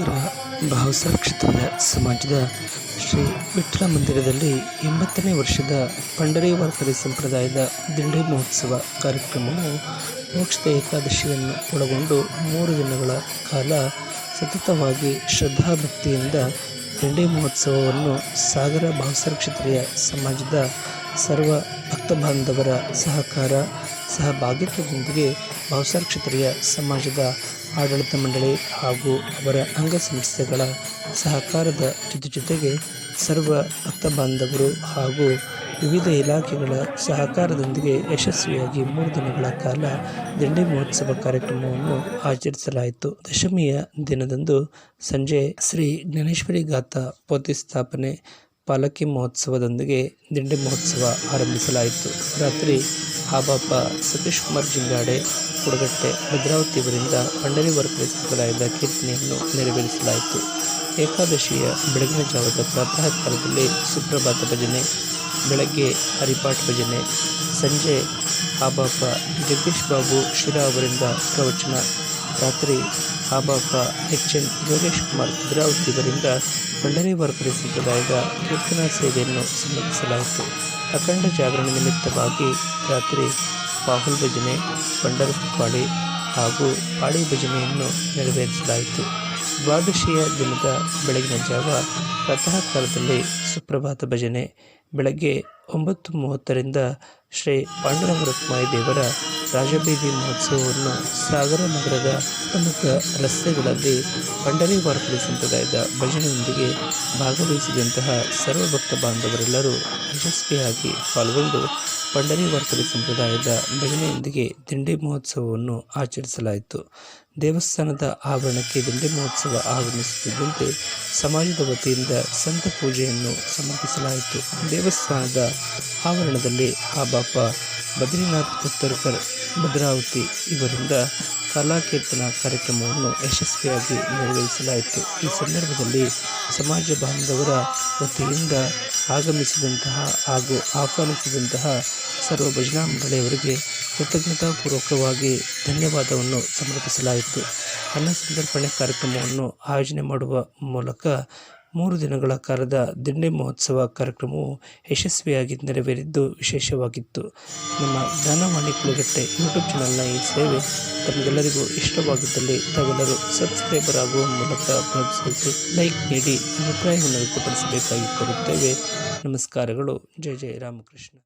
ಸಾಗರ ಕ್ಷೇತ್ರದ ಸಮಾಜದ ಶ್ರೀ ವಿಠ್ಠಲ ಮಂದಿರದಲ್ಲಿ ಎಂಬತ್ತನೇ ವರ್ಷದ ಪಂಡರಿ ವಾರ್ಕರಿ ಸಂಪ್ರದಾಯದ ದಿಂಡಿ ಮಹೋತ್ಸವ ಕಾರ್ಯಕ್ರಮವು ಮೋಕ್ಷದ ಏಕಾದಶಿಯನ್ನು ಒಳಗೊಂಡು ಮೂರು ದಿನಗಳ ಕಾಲ ಸತತವಾಗಿ ಶ್ರದ್ಧಾಭಕ್ತಿಯಿಂದ ದಿಂಡಿ ಮಹೋತ್ಸವವನ್ನು ಸಾಗರ ಭಾವಸಾಕ್ಷಿತೆಯ ಸಮಾಜದ ಸರ್ವ ಭಕ್ತ ಬಾಂಧವರ ಸಹಕಾರ ಸಹಭಾಗಿತ್ವದೊಂದಿಗೆ ಕ್ಷೇತ್ರೀಯ ಸಮಾಜದ ಆಡಳಿತ ಮಂಡಳಿ ಹಾಗೂ ಅವರ ಅಂಗಸಂಸ್ಥೆಗಳ ಸಹಕಾರದ ಜೊತೆ ಜೊತೆಗೆ ಸರ್ವ ಭಕ್ತಬಾಂಧವರು ಹಾಗೂ ವಿವಿಧ ಇಲಾಖೆಗಳ ಸಹಕಾರದೊಂದಿಗೆ ಯಶಸ್ವಿಯಾಗಿ ಮೂರು ದಿನಗಳ ಕಾಲ ದಿಂಡಿ ಮಹೋತ್ಸವ ಕಾರ್ಯಕ್ರಮವನ್ನು ಆಚರಿಸಲಾಯಿತು. ದಶಮಿಯ ದಿನದಂದು ಸಂಜೆ ಶ್ರೀ ಜ್ಞಾನೇಶ್ವರಿ ಪೋತಿ ಸ್ಥಾಪನೆ ಪಾಲಕಿ ಮಹೋತ್ಸವದೊಂದಿಗೆ ದಿಂಡಿ ಮಹೋತ್ಸವ ಆರಂಭಿಸಲಾಯಿತು. ರಾತ್ರಿ ಹಾಬಾಪ ಸತೀಶ್ ಕುಮಾರ್ ಜಿಂಗಾಡೆ, ಕುಡಗಟ್ಟೆ, ಭದ್ರಾವತಿ ಅವರಿಂದ ಪಂಡರಿ ವರ್ಕರಿ ಸಂಪ್ರದಾಯದ ಕೀರ್ತನೆಯನ್ನು ನೆರವೇರಿಸಲಾಯಿತು. ಏಕಾದಶಿಯ ಬೆಳಗಿನ ಜಾವದ ಪ್ರಾತಃ ಕಾಲದಲ್ಲಿ ಸುಪ್ರಭಾತ ಭಜನೆ, ಬೆಳಗ್ಗೆ ಹರಿಪಾಠ ಭಜನೆ, ಸಂಜೆ ಹಾಬಾಪ ಜಗದೀಶ್ ಬಾಬು ಶಿರಾ ಅವರಿಂದ ಪ್ರವಚನ ರಾತ್ರಿ ಹಾಬಾಪ ಎಚ್ ಎನ್ ಯೋಗೇಶ್ ಕುಮಾರ್ ಭದ್ರಾವತಿ ಇವರಿಂದ ಪಂಡರಿ ವರ್ಕರಿ ಸಂಪ್ರದಾಯದ ಕೀರ್ತನಾ ಸೇವೆಯನ್ನು ಸಮರ್ಪಿಸಲಾಯಿತು ಅಖಂಡ ಜಾಗರಣೆ ನಿಮಿತ್ತವಾಗಿ ರಾತ್ರಿ ಪಾಹುಲ್ ಭಜನೆ ಪಂಡರಪಾಡಿ ಹಾಗೂ ಪಾಳಿ ಭಜನೆಯನ್ನು ನೆರವೇರಿಸಲಾಯಿತು. ದ್ವಾದಶಿಯ ದಿನದ ಬೆಳಗಿನ ಜಾವ ಪ್ರತಃ ಕಾಲದಲ್ಲಿ ಸುಪ್ರಭಾತ ಭಜನೆ. ಬೆಳಗ್ಗೆ ಒಂಬತ್ತು ಮೂವತ್ತರಿಂದ ಶ್ರೀ ಪಾಂಡುರಂಗರತ್ಮಾಯಿ ದೇವರ ರಾಜಬೀದಿ ಮಹೋತ್ಸವವನ್ನು ಸಾಗರ ನಗರದ ಪ್ರಮುಖ ರಸ್ತೆಗಳಲ್ಲಿ ಪಂಡರಿ ವಾರ್ಪಡಿ ಸಂಪ್ರದಾಯದ ಭಜನೆಯೊಂದಿಗೆ ಭಾಗವಹಿಸಿದಂತಹ ಸರ್ವಭಕ್ತ ಬಾಂಧವರೆಲ್ಲರೂ ಯಶಸ್ವಿಯಾಗಿ ಪಾಲ್ಗೊಂಡು ಪಂಡರಿ ವಾರ್ಪಡಿ ಸಂಪ್ರದಾಯದ ಭಜನೆಯೊಂದಿಗೆ ದಿಂಡಿ ಮಹೋತ್ಸವವನ್ನು ಆಚರಿಸಲಾಯಿತು. ದೇವಸ್ಥಾನದ ಆವರಣಕ್ಕೆ ದಂಡೆ ಮಹೋತ್ಸವ ಆಗಮಿಸುತ್ತಿದ್ದಂತೆ ಸಮಾಜದ ವತಿಯಿಂದ ಸಂತ ಪೂಜೆಯನ್ನು ಸಮರ್ಪಿಸಲಾಯಿತು. ದೇವಸ್ಥಾನದ ಆವರಣದಲ್ಲಿ ಆ ಬಾಪ ಬದ್ರಿನಾಥ್ ಉತ್ತರಕರ್ ಭದ್ರಾವತಿ ಇವರಿಂದ ಕಲಾಕೀರ್ತನ ಕಾರ್ಯಕ್ರಮವನ್ನು ಯಶಸ್ವಿಯಾಗಿ ನೆರವೇರಿಸಲಾಯಿತು ಈ ಸಂದರ್ಭದಲ್ಲಿ ಸಮಾಜ ಬಾಂಧವರ ವತಿಯಿಂದ ಆಗಮಿಸಿದಂತಹ ಹಾಗೂ ಆಹ್ವಾನಿಸಿದಂತಹ ಸರ್ವ ಭಜನಾ ಮಂಡಳಿಯವರಿಗೆ ಕೃತಜ್ಞತಾಪೂರ್ವಕವಾಗಿ ಧನ್ಯವಾದವನ್ನು ಸಮರ್ಪಿಸಲಾಯಿತು. ಅನ್ನ ಸಂದರ್ಪಣೆ ಕಾರ್ಯಕ್ರಮವನ್ನು ಆಯೋಜನೆ ಮಾಡುವ ಮೂಲಕ ಮೂರು ದಿನಗಳ ಕಾಲದ ದಿಂಡೆ ಮಹೋತ್ಸವ ಕಾರ್ಯಕ್ರಮವು ಯಶಸ್ವಿಯಾಗಿ ನೆರವೇರಿದ್ದು ವಿಶೇಷವಾಗಿತ್ತು. ನಮ್ಮ ಜ್ಞಾನವಾಣಿ ಕುಳಗಟ್ಟೆ ಯೂಟ್ಯೂಬ್ ಚಾನಲ್ನ ಈ ಸೇವೆ ತಮಗೆಲ್ಲರಿಗೂ ಇಷ್ಟವಾಗಿದ್ದಲ್ಲಿ ತಾವೆಲ್ಲರೂ ಸಬ್ಸ್ಕ್ರೈಬರ್ ಆಗುವ ಮೂಲಕ ಪ್ರೋತ್ಸಾಹಿಸಿ, ಲೈಕ್ ನೀಡಿ ಅಭಿಪ್ರಾಯವನ್ನು ವ್ಯಕ್ತಪಡಿಸಬೇಕಾಗಿ ಕೊಡುತ್ತೇವೆ ನಮಸ್ಕಾರಗಳು. ಜಯ ಜಯ ರಾಮಕೃಷ್ಣ.